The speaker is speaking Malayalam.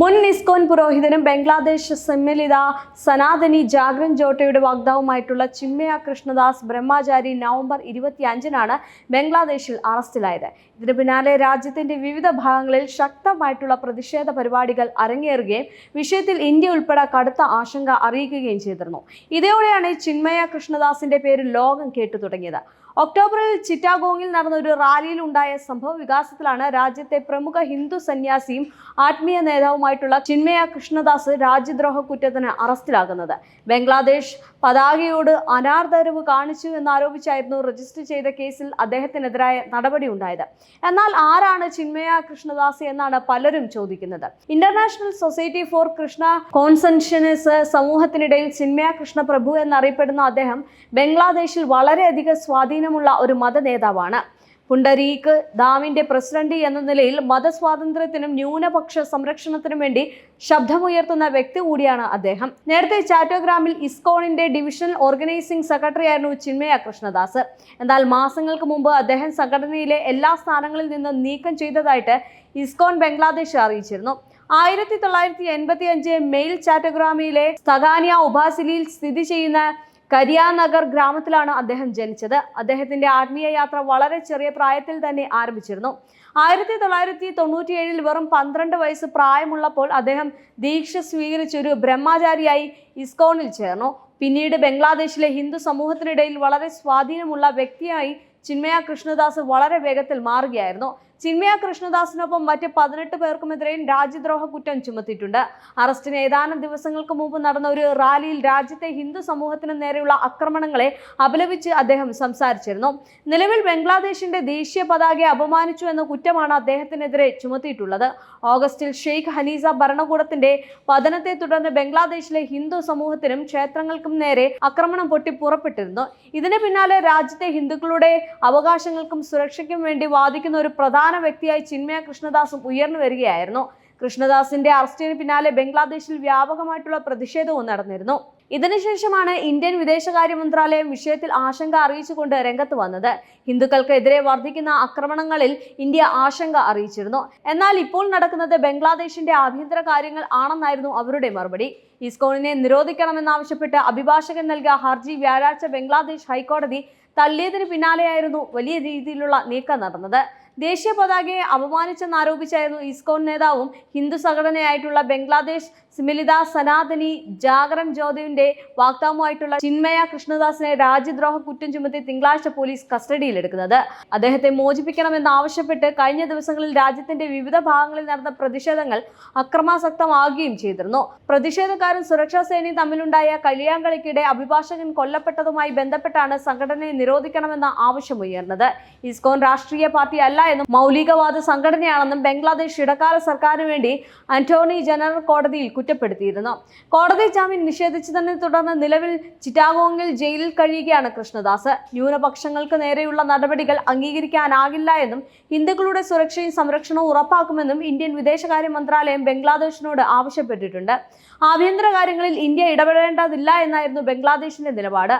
മുൻ ഇസ്കോൻ പുരോഹിതനും ബംഗ്ലാദേശ് സമ്മിലിത സനാതനി ജാഗ്രൻ ജോട്ടയുടെ വക്താവുമായിട്ടുള്ള ചിമ്മയ കൃഷ്ണദാസ് ബ്രഹ്മചാരി നവംബർ ഇരുപത്തിയഞ്ചിനാണ് ബംഗ്ലാദേശിൽ അറസ്റ്റിലായത്. ഇതിന് പിന്നാലെ രാജ്യത്തിന്റെ വിവിധ ഭാഗങ്ങളിൽ ശക്തമായിട്ടുള്ള പ്രതിഷേധ പരിപാടികൾ അരങ്ങേറുകയും വിഷയത്തിൽ ഇന്ത്യ ഉൾപ്പെടെ കടുത്ത ആശങ്ക അറിയിക്കുകയും ചെയ്തിരുന്നു. ഇതോടെയാണ് ചിന്മയ കൃഷ്ണദാസിന്റെ പേര് ലോകം കേട്ടു തുടങ്ങിയത്. ഒക്ടോബറിൽ ചിറ്റാഗോങ്ങിൽ നടന്ന ഒരു റാലിയിൽ ഉണ്ടായ സംഭവ വികാസത്തിലാണ് രാജ്യത്തെ പ്രമുഖ ഹിന്ദു സന്യാസിയും ആത്മീയ നേതാവുമായിട്ടുള്ള ചിന്മയ കൃഷ്ണദാസ് രാജ്യദ്രോഹ കുറ്റത്തിന് അറസ്റ്റിലാകുന്നത്. ബംഗ്ലാദേശ് പതാകയോട് അനാർദരവ് കാണിച്ചു എന്നാരോപിച്ചായിരുന്നു രജിസ്റ്റർ ചെയ്ത കേസിൽ അദ്ദേഹത്തിനെതിരായ നടപടി ഉണ്ടായത്. എന്നാൽ ആരാണ് ചിന്മയ കൃഷ്ണദാസ് എന്നാണ് പലരും ചോദിക്കുന്നത്. International society for Krishna consciousness സമൂഹത്തിനിടയിൽ Chinmaya Krishna Prabhu എന്നറിയപ്പെടുന്ന അദ്ദേഹം ബംഗ്ലാദേശിൽ വളരെയധികം സ്വാധീനമുള്ള ഒരു മത നേതാവാണ് പുണ്ടരീക്ക് ദാമിന്റെ പ്രസിഡന്റ് എന്ന നിലയിൽ മതസ്വാതന്ത്ര്യത്തിനും ന്യൂനപക്ഷ സംരക്ഷണത്തിനും വേണ്ടി ശബ്ദമുയർത്തുന്ന വ്യക്തി കൂടിയാണ് അദ്ദേഹം. നേരത്തെ ചാറ്റോഗ്രാമിൽ ഇസ്കോണിന്റെ ഡിവിഷണൽ ഓർഗനൈസിംഗ് സെക്രട്ടറി ആയിരുന്നു ചിന്മയ കൃഷ്ണദാസ്. എന്നാൽ മാസങ്ങൾക്ക് മുമ്പ് അദ്ദേഹം സംഘടനയിലെ എല്ലാ സ്ഥാനങ്ങളിൽ നിന്നും നീക്കം ചെയ്തതായിട്ട് ഇസ്കോൺ ബംഗ്ലാദേശ് അറിയിച്ചിരുന്നു. ആയിരത്തി തൊള്ളായിരത്തി എൺപത്തി അഞ്ച് മെയിൽ ചാറ്റോഗ്രാമിലെ സഗാനിയ ഉപാസിലിയിൽ സ്ഥിതി ചെയ്യുന്ന കരിയാനഗർ ഗ്രാമത്തിലാണ് അദ്ദേഹം ജനിച്ചത്. അദ്ദേഹത്തിന്റെ ആത്മീയ യാത്ര വളരെ ചെറിയ പ്രായത്തിൽ തന്നെ ആരംഭിച്ചിരുന്നു. ആയിരത്തി തൊള്ളായിരത്തി തൊണ്ണൂറ്റിയേഴിൽ വെറും പന്ത്രണ്ട് വയസ്സ് പ്രായമുള്ളപ്പോൾ അദ്ദേഹം ദീക്ഷ സ്വീകരിച്ചൊരു ബ്രഹ്മചാരിയായി ഇസ്കോണിൽ ചേർന്നു. പിന്നീട് ബംഗ്ലാദേശിലെ ഹിന്ദു സമൂഹത്തിനിടയിൽ വളരെ സ്വാധീനമുള്ള വ്യക്തിയായി ചിന്മയ കൃഷ്ണദാസ് വളരെ വേഗത്തിൽ മാറുകയായിരുന്നു. ചിന്മയ കൃഷ്ണദാസിനൊപ്പം മറ്റ് പതിനെട്ട് പേർക്കുമെതിരെയും രാജ്യദ്രോഹ കുറ്റം ചുമത്തിയിട്ടുണ്ട്. അറസ്റ്റിന് ഏതാനും ദിവസങ്ങൾക്ക് മുമ്പ് നടന്ന ഒരു റാലിയിൽ രാജ്യത്തെ ഹിന്ദു സമൂഹത്തിന് നേരെയുള്ള ആക്രമണങ്ങളെ അപലപിച്ച് അദ്ദേഹം സംസാരിച്ചിരുന്നു. നിലവിൽ ബംഗ്ലാദേശിന്റെ ദേശീയ പതാകയെ അപമാനിച്ചു എന്ന കുറ്റമാണ് അദ്ദേഹത്തിനെതിരെ ചുമത്തിയിട്ടുള്ളത്. ഓഗസ്റ്റിൽ ഷെയ്ഖ് ഹനീസ ഭരണകൂടത്തിന്റെ പതനത്തെ തുടർന്ന് ബംഗ്ലാദേശിലെ ഹിന്ദു സമൂഹത്തിനും ക്ഷേത്രങ്ങൾക്കും നേരെ ആക്രമണം പൊട്ടി പുറപ്പെട്ടിരുന്നു. ഇതിന് പിന്നാലെ രാജ്യത്തെ ഹിന്ദുക്കളുടെ അവകാശങ്ങൾക്കും സുരക്ഷയ്ക്കും വേണ്ടി വാദിക്കുന്ന ഒരു പ്രധാന വ്യക്തിയായി ചിന്മയ കൃഷ്ണദാസും ഉയർന്നു വരികയായിരുന്നു. കൃഷ്ണദാസിന്റെ അറസ്റ്റിന് പിന്നാലെ ബംഗ്ലാദേശിൽ വ്യാപകമായിട്ടുള്ള പ്രതിഷേധവും നടന്നിരുന്നു. ഇതിനുശേഷമാണ് ഇന്ത്യൻ വിദേശകാര്യ മന്ത്രാലയം വിഷയത്തിൽ ആശങ്ക അറിയിച്ചുകൊണ്ട് രംഗത്ത് വന്നത്. ഹിന്ദുക്കൾക്കെതിരെ വർദ്ധിക്കുന്ന ആക്രമണങ്ങളിൽ ഇന്ത്യ ആശങ്ക അറിയിച്ചിരുന്നു. എന്നാൽ ഇപ്പോൾ നടക്കുന്നത് ബംഗ്ലാദേശിന്റെ ആഭ്യന്തര കാര്യങ്ങൾ ആണെന്നായിരുന്നു അവരുടെ മറുപടി. ഇസ്കോണിനെ നിരോധിക്കണമെന്നാവശ്യപ്പെട്ട് അഭിഭാഷകൻ നൽകിയ ഹർജി വ്യാഴാഴ്ച ബംഗ്ലാദേശ് ഹൈക്കോടതി തള്ളിയതിന് പിന്നാലെയായിരുന്നു വലിയ രീതിയിലുള്ള നീക്കം നടന്നത്. ദേശീയ പതാകയെ അപമാനിച്ചെന്നാരോപിച്ചായിരുന്നു ഇസ്കോൺ നേതാവും ഹിന്ദു സംഘടനയായിട്ടുള്ള ബംഗ്ലാദേശ് സ്മിലിത സനാതനി ജാഗരൻ ജ്യോതിയുടെ വാക്താവുമായിട്ടുള്ള ചിന്മയ കൃഷ്ണദാസിനെ രാജ്യദ്രോഹ കുറ്റം ചുമത്തി തിങ്കളാഴ്ച പോലീസ് കസ്റ്റഡിയിലെടുക്കുന്നത്. അദ്ദേഹത്തെ മോചിപ്പിക്കണമെന്നാവശ്യപ്പെട്ട് കഴിഞ്ഞ ദിവസങ്ങളിൽ രാജ്യത്തിന്റെ വിവിധ ഭാഗങ്ങളിൽ നടന്ന പ്രതിഷേധങ്ങൾ അക്രമാസക്തമാകുകയും ചെയ്തിരുന്നു. പ്രതിഷേധക്കാരും സുരക്ഷാ സേനയും തമ്മിലുണ്ടായ കല്യാങ്കളിക്കിടെ അഭിഭാഷകൻ കൊല്ലപ്പെട്ടതുമായി ബന്ധപ്പെട്ടാണ് സംഘടനയെ നിരോധിക്കണമെന്ന ആവശ്യമുയർന്നത് ഇസ്കോൺ രാഷ്ട്രീയ പാർട്ടി അല്ല എന്നും മൗലികവാദ സംഘടനയാണെന്നും ബംഗ്ലാദേശ് ഇടക്കാല സർക്കാരിന് വേണ്ടി അന്റോണി ജനറൽ കോടതിയിൽ കുറ്റപ്പെടുത്തിയിരുന്നു. കോടതി ജാമ്യം നിഷേധിച്ചതിനെ തുടർന്ന് നിലവിൽ ചിറ്റാഗോങ്ങിൽ ജയിലിൽ കഴിയുകയാണ് കൃഷ്ണദാസ്. ന്യൂനപക്ഷങ്ങൾക്ക് നേരെയുള്ള നടപടികൾ അംഗീകരിക്കാനാകില്ല എന്നും ഹിന്ദുക്കളുടെ സുരക്ഷയും സംരക്ഷണവും ഉറപ്പാക്കുമെന്നും ഇന്ത്യൻ വിദേശകാര്യ മന്ത്രാലയം ബംഗ്ലാദേശിനോട് ആവശ്യപ്പെട്ടിട്ടുണ്ട്. ആഭ്യന്തര കാര്യങ്ങളിൽ ഇന്ത്യ ഇടപെടേണ്ടതില്ല എന്നായിരുന്നു ബംഗ്ലാദേശിന്റെ നിലപാട്.